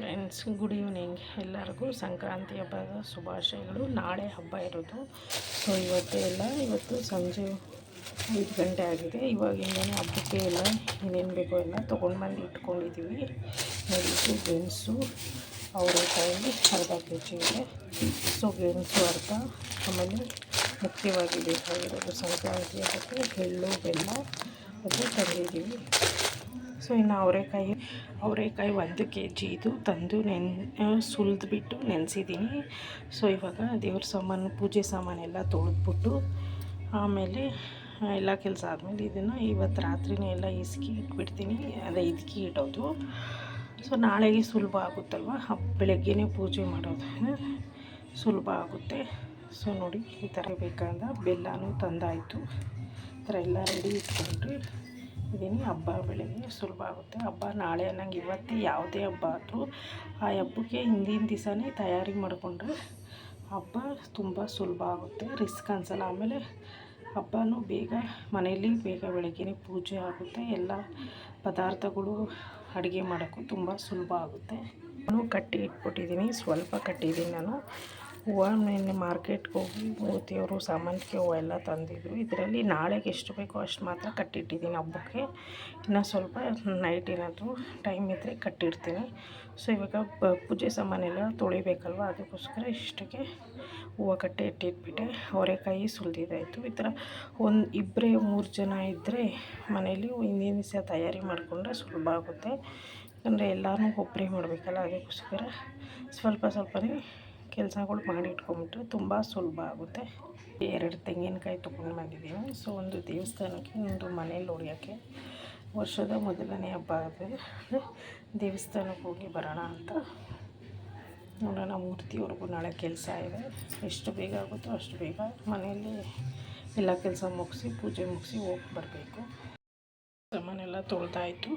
Friends good evening ಎಲ್ಲರಿಗೂ ಸಂಕ್ರಾಂತಿ ಹಬ್ಬದ ಶುಭಾಶಯಗಳು. ನಾಳೆ ಹಬ್ಬ ಇರೋದು. ಸೊ ಇವತ್ತೇ ಎಲ್ಲ ಇವತ್ತು ಸಂಜೆ ಐದು ಗಂಟೆ ಆಗಿದೆ. ಇವಾಗಿಂದನೇ ಹಬ್ಬಕ್ಕೆ ಎಲ್ಲ ಏನೇನು ಬೇಕೋ ಎಲ್ಲ ತೊಗೊಂಡು ಬಂದು ಇಟ್ಕೊಂಡಿದ್ದೀವಿ ನೋಡಿದ್ದು ಗೆಣಸು. ಅವರೆಕಾಯಿ ಅರ್ಧ ಕೆ ಜಿ ಇದೆ. ಸೊ ಗೆಣಸು ಅರ್ಧ, ಆಮೇಲೆ ಮುಖ್ಯವಾಗಿ ಬೇಕಾಗಿರೋದು ಸಂಕ್ರಾಂತಿ ಅದಕ್ಕೆ ಎಳ್ಳು ಬೆಲ್ಲ ಅದು ತಂದಿದ್ದೀವಿ. ಸೊ, ಇನ್ನು ಅವರೆಕಾಯಿ ಅವರೆಕಾಯಿ ಒಂದು ಕೆ ಜಿ ಇದು ತಂದು ನೆನ್ ಸುಲಿದ್ಬಿಟ್ಟು ನೆನೆಸಿದ್ದೀನಿ. ಸೊ, ಇವಾಗ ದೇವ್ರ ಸಾಮಾನು, ಪೂಜೆ ಸಾಮಾನೆಲ್ಲ ತೊಳೆದ್ಬಿಟ್ಟು ಆಮೇಲೆ ಎಲ್ಲ ಕೆಲಸ ಆದಮೇಲೆ ಇದನ್ನು ಇವತ್ತು ರಾತ್ರಿನೇ ಎಲ್ಲ ಇಸ್ಕಿ ಇಟ್ಬಿಡ್ತೀನಿ. ಅದೇ ಇದಕ್ಕೆ ಇಡೋದು. ಸೊ, ನಾಳೆಗೆ ಸುಲಭ ಆಗುತ್ತಲ್ವ? ಬೆಳಗ್ಗೆನೇ ಪೂಜೆ ಮಾಡೋದು. ಸುಲಭ ಆಗುತ್ತೆ. ಸೊ ನೋಡಿ, ಈ ಥರ ಬೇಕಾದ ಬೆಲ್ಲನೂ ತಂದಾಯಿತು. ಈ ಥರ ಎಲ್ಲ ರೆಡಿ ಇಟ್ಕೊಂಡ್ರೆ ಇದ್ದೀನಿ ಹಬ್ಬ ಬೆಳಗ್ಗೆ, ಸುಲಭ ಆಗುತ್ತೆ. ಹಬ್ಬ ನಾಳೆ ಅನ್ನಂಗೆ ಇವತ್ತೇ ಯಾವುದೇ ಹಬ್ಬ ಆದರೂ ಆ ಹಬ್ಬಕ್ಕೆ ಹಿಂದಿನ ದಿವಸನೇ ತಯಾರಿ ಮಾಡಿಕೊಂಡ್ರೆ ಹಬ್ಬ ತುಂಬ ಸುಲಭ ಆಗುತ್ತೆ. ರಿಸ್ಕ್ ಅನ್ಸಲ್ಲ. ಆಮೇಲೆ ಹಬ್ಬನೂ ಬೇಗ, ಮನೆಯಲ್ಲಿ ಬೇಗ ಬೆಳಗ್ಗೆ ಪೂಜೆ ಆಗುತ್ತೆ. ಎಲ್ಲ ಪದಾರ್ಥಗಳು ಅಡುಗೆ ಮಾಡೋಕ್ಕೂ ತುಂಬ ಸುಲಭ ಆಗುತ್ತೆ. ನಾನು ಕಟ್ಟಿ ಇಟ್ಬಿಟ್ಟಿದ್ದೀನಿ. ಸ್ವಲ್ಪ ಕಟ್ಟಿದ್ದೀನಿ ನಾನು. ಹೂವು ನಿನ್ನೆ ಮಾರ್ಕೆಟ್ಗೆ ಹೋಗಿ ಮೂರ್ತಿಯವರು ಸಾಮಾನಿಗೆ ಹೂವು ಎಲ್ಲ ತಂದಿದ್ದರು ಇದರಲ್ಲಿ ನಾಳೆಗೆ ಎಷ್ಟು ಬೇಕೋ ಅಷ್ಟು ಮಾತ್ರ ಕಟ್ಟಿಟ್ಟಿದ್ದೀನಿ ಹಬ್ಬಕ್ಕೆ. ಇನ್ನು ಸ್ವಲ್ಪ ನೈಟ್ ಏನಾದರೂ ಟೈಮ್ ಇದ್ದರೆ ಕಟ್ಟಿರ್ತೀನಿ ಸೊ ಇವಾಗ ಪೂಜೆ ಸಾಮಾನೆಲ್ಲ ತೊಳಿಬೇಕಲ್ವ? ಅದಕ್ಕೋಸ್ಕರ ಇಷ್ಟಕ್ಕೆ ಹೂವು ಕಟ್ಟಿ ಇಟ್ಟಿಟ್ಬಿಟ್ಟೆ ಅವರೆಕಾಯಿ ಸುಲಿದಿದ್ದಾಯಿತು ಈ ಥರ ಒಂದು ಇಬ್ಬರೇ ಮೂರು ಜನ ಇದ್ದರೆ ಮನೇಲಿ ಹಿಂದಿನ ದಿವಸ ತಯಾರಿ ಮಾಡಿಕೊಂಡ್ರೆ ಸುಲಭ ಆಗುತ್ತೆ. ಯಾಕಂದರೆ ಎಲ್ಲನೂ ಒಬ್ಬರೇ ಮಾಡಬೇಕಲ್ಲ? ಅದಕ್ಕೋಸ್ಕರ ಸ್ವಲ್ಪ ಸ್ವಲ್ಪನೇ ಕೆಲಸಗಳು ಮಾಡಿ ಇಟ್ಕೊಂಬಿಟ್ರೆ ತುಂಬ ಸುಲಭ ಆಗುತ್ತೆ. ಎರಡು ತೆಂಗಿನಕಾಯಿ ತೊಗೊಂಡು ಬಂದಿದ್ದೀನಿ ಸೊ ಒಂದು ದೇವಸ್ಥಾನಕ್ಕೆ ಒಂದು ಮನೇಲಿ ಹೊಡಿಯೋಕ್ಕೆ ವರ್ಷದ ಮೊದಲನೇ ಹಬ್ಬ ಆದರೆ ದೇವಸ್ಥಾನಕ್ಕೆ ಹೋಗಿ ಬರೋಣ ಅಂತ. ನೋಡೋಣ ಮೂರ್ತಿವರೆಗೂ ನಾಳೆ ಕೆಲಸ ಇದೆ. ಎಷ್ಟು ಬೇಗ ಆಗುತ್ತೋ ಅಷ್ಟು ಬೇಗ ಮನೆಯಲ್ಲಿ ಎಲ್ಲ ಕೆಲಸ ಮುಗಿಸಿ ಪೂಜೆ ಮುಗಿಸಿ ಹೋಗಿ ಬರಬೇಕು. ಸಾಮಾನೆಲ್ಲ ತೊಳೆದಾಯಿತು.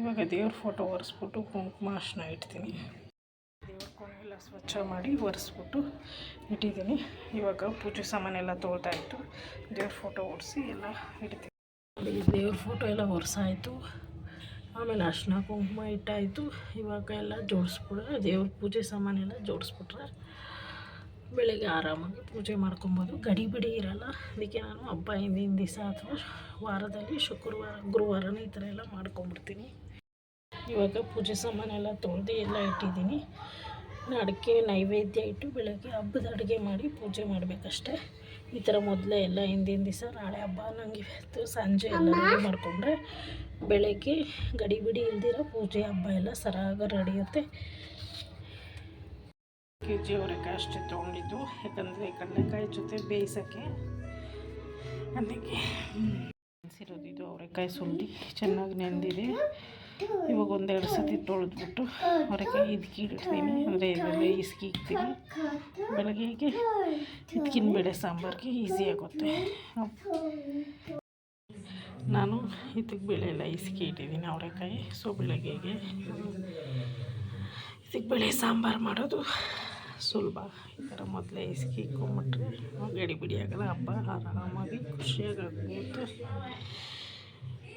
ಇವಾಗ ದೇವ್ರ ಫೋಟೋ ಒರೆಸ್ಬಿಟ್ಟು ಕುಂಕುಮ ಅರ್ಶಿನ ಇಡ್ತೀನಿ. ದೇವ್ರ ಕೋಣೆಲ್ಲ ಸ್ವಚ್ಛ ಮಾಡಿ ಒರೆಸ್ಬಿಟ್ಟು ಇಟ್ಟಿದ್ದೀನಿ. ಇವಾಗ ಪೂಜೆ ಸಾಮಾನೆಲ್ಲ ಇತ್ತು. ದೇವ್ರ ಫೋಟೋ ಒರೆಸಿ ಎಲ್ಲ ಇಡ್ತೀನಿ. ದೇವ್ರ ಫೋಟೋ ಎಲ್ಲ ಒರೆಸಾಯಿತು. ಆಮೇಲೆ ಅರ್ಶಿನ ಕುಂಕುಮ ಇಟ್ಟಾಯಿತು. ಇವಾಗ ಎಲ್ಲ ಜೋಡಿಸ್ಬಿಟ್ರೆ ದೇವ್ರ ಪೂಜೆ ಸಾಮಾನೆಲ್ಲ ಜೋಡಿಸ್ಬಿಟ್ರೆ ಬೆಳಗ್ಗೆ ಆರಾಮಾಗಿ ಪೂಜೆ ಮಾಡ್ಕೊಬೋದು. ಗಡಿ ಬಿಡಿ ಇರಲ್ಲ. ಅದಕ್ಕೆ ನಾನು ಹಬ್ಬ ಹಿಂದಿನ ದಿವಸ ಅಥವಾ ವಾರದಲ್ಲಿ ಶುಕ್ರವಾರ, ಗುರುವಾರನೇ ಈ ಥರ ಎಲ್ಲ ಮಾಡ್ಕೊಂಬಿಡ್ತೀನಿ ಇವಾಗ ಪೂಜೆ ಸಾಮಾನೆಲ್ಲ ತೊಳೆದು ಎಲ್ಲ ಇಟ್ಟಿದ್ದೀನಿ. ಅಡಿಕೆ ನೈವೇದ್ಯ ಇಟ್ಟು ಬೆಳಗ್ಗೆ ಹಬ್ಬದ ಅಡುಗೆ ಮಾಡಿ ಪೂಜೆ ಮಾಡಬೇಕಷ್ಟೆ. ಈ ಥರ ಮೊದಲೇ ಎಲ್ಲ ಹಿಂದಿನ ದಿವಸ ನಾಳೆ ಹಬ್ಬ ನನಗೆ ಇವತ್ತು ಸಂಜೆ ಎಲ್ಲ ರೆಡಿ ಮಾಡಿಕೊಂಡ್ರೆ ಬೆಳಗ್ಗೆ ಗಡಿ ಬಿಡಿ ಇಲ್ದಿರೋ ಪೂಜೆ ಹಬ್ಬ ಎಲ್ಲ ಸರಾಗ ನಡೆಯುತ್ತೆ ಕೆ ಜಿ ಅವರೆಕಾಯಿ ಅಷ್ಟೇ ತೊಗೊಂಡಿದ್ದು. ಯಾಕಂದರೆ ಕಡಲೆಕಾಯಿ ಜೊತೆ ಬೇಯಿಸೋಕ್ಕೆ ಅದಕ್ಕೆ ನೆನೆಸಿರೋದು ಇದು ಅವರೆಕಾಯಿ ಸುಲ್ದಿ ಚೆನ್ನಾಗಿ ನೆಂದಿದೆ. ಇವಾಗ ಒಂದೆರಡು ಸತಿ ತೊಳೆದ್ಬಿಟ್ಟು ಹೊರಗೆ ಇದಕ್ಕೆ ಇಡ್ತೀನಿ. ಅಂದರೆ ಇದರಲ್ಲಿ ಇಸ್ಕಿ ಇಕ್ತೀನಿ. ಬೆಳಗ್ಗೆಗೆ ಇದಕ್ಕಿನ ಬೇಳೆ ಸಾಂಬಾರಿಗೆ ಈಸಿ ಆಗುತ್ತೆ. ನಾನು ಇದಕ್ಕೆ ಬೇಳೆ ಎಲ್ಲ ಇಸ್ಕಿ ಇಟ್ಟಿದ್ದೀನಿ ಅವರೆಕಾಯಿ. ಸೊ ಬೆಳಗ್ಗೆಗೆ ಇದಕ್ಕೆ ಬೇಳೆ ಸಾಂಬಾರು ಮಾಡೋದು ಸುಲಭ. ಈ ಥರ ಮೊದಲೇ ಇಸ್ಕಿ ಇಕ್ಕೊಂಬಿಟ್ರೆ ಗಡಿ ಬಿಡಿ ಆಗಲ್ಲ. ಹಬ್ಬ ಆರಾಮಾಗಿ ಖುಷಿಯಾಗಿ ಆಗ್ಬೋದು.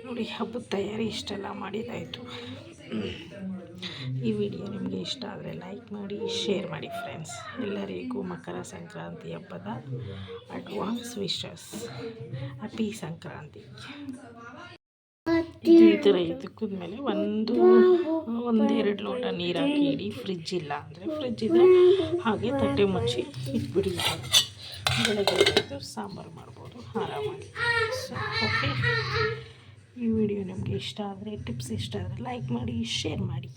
ನೋಡಿ, ಹಬ್ಬದ ತಯಾರಿ ಇಷ್ಟೆಲ್ಲ ಮಾಡಿದಾಯಿತು ಈ ವಿಡಿಯೋ ನಿಮಗೆ ಇಷ್ಟ ಆದರೆ ಲೈಕ್ ಮಾಡಿ, ಶೇರ್ ಮಾಡಿ ಫ್ರೆಂಡ್ಸ್. ಎಲ್ಲರಿಗೂ ಮಕರ ಸಂಕ್ರಾಂತಿ ಹಬ್ಬದ ಅಡ್ವಾನ್ಸ್ ವಿಶಸ್. ಹ್ಯಾಪಿ ಸಂಕ್ರಾಂತಿ. ಈ ಥರ ಮೇಲೆ ಒಂದು, ಒಂದೆರಡು ಲೋಟ ನೀರು ಹಾಕಿ ಇಡಿ. ಫ್ರಿಜ್ ಇಲ್ಲ ಅಂದರೆ ಫ್ರಿಜ್ ಇದ್ದರೆ ಹಾಗೆ ತಟ್ಟೆ ಮುಚ್ಚಿ ಇಟ್ಬಿಡಿ. ಬೆಳಗ್ಗೆ ಸಾಂಬಾರು ಮಾಡ್ಬೋದು. ಆರಾಮಾಗಿ. ಸೊ ಓಕೆ ಈ ವಿಡಿಯೋ ನಿಮಗೆ ಇಷ್ಟ ಆದರೆ ಟಿಪ್ಸ್ ಇಷ್ಟ ಆದರೆ ಲೈಕ್ ಮಾಡಿ ಶೇರ್ ಮಾಡಿ.